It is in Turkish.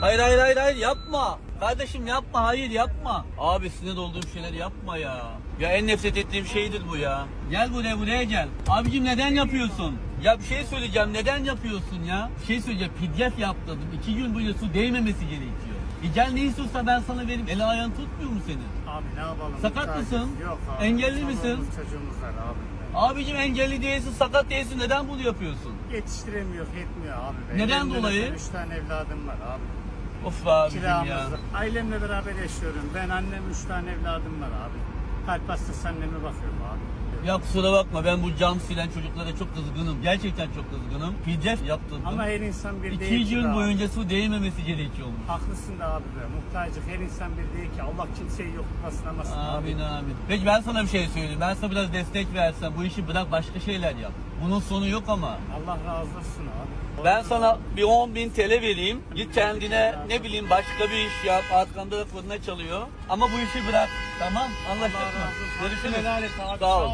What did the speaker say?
Hayır hayır hayır hayır yapma. Kardeşim yapma hayır yapma. Abi sinir olduğum şeyler yapma ya. Ya en nefret ettiğim şeydir bu ya. Gel buraya buraya gel. Abicim neden yapıyorsun? Ya bir şey söyleyeceğim neden yapıyorsun ya? Bir şey söyleyeceğim pdf yaptırdım. İki gün boyunca su değmemesi gerekiyor. E gel ne istiyorsa ben sana vereyim. Eli ayağın tutmuyor mu senin? Abi ne yapalım? Sakat Müsaitiz. mısın? Yok abi. Engelli misin? Çocuğumuz var abi. Abicim engelli değilsin, sakat değilsin. Neden bunu yapıyorsun? Yetiştiremiyor, yetmiyor abi. Neden Elimde de dolayı? Üç tane evladım var abi. Of Kiramız ya. Ailemle beraber yaşıyorum. Ben annem üç tane evladım var abi. Kalp hastası anneme bakıyorum abi. Ya kusura bakma ben bu cam silen çocuklara çok kızgınım. Gerçekten çok kızgınım. Pdf yaptırdım. Ama her insan bir İki değil ki gün be abi. boyunca su değmemesi gerekiyormuş. Haklısın da abi be. Muhtacık her insan bir değil ki. Allah kimseyi yoklamasın Amin amin. Peki ben sana bir şey söyleyeyim. Ben sana biraz destek versem bu işi bırak başka şeyler yap. Bunun sonu yok ama. Allah razı olsun abi. Ben sana bir 10 bin TL vereyim. Git kendine ne bileyim başka bir iş yap. Arkanda da fırına çalıyor. Ama bu işi bırak. Tamam anlaştık Allah mı? razı olsun. Görüşürüz. Helal et abi. Sağ ol.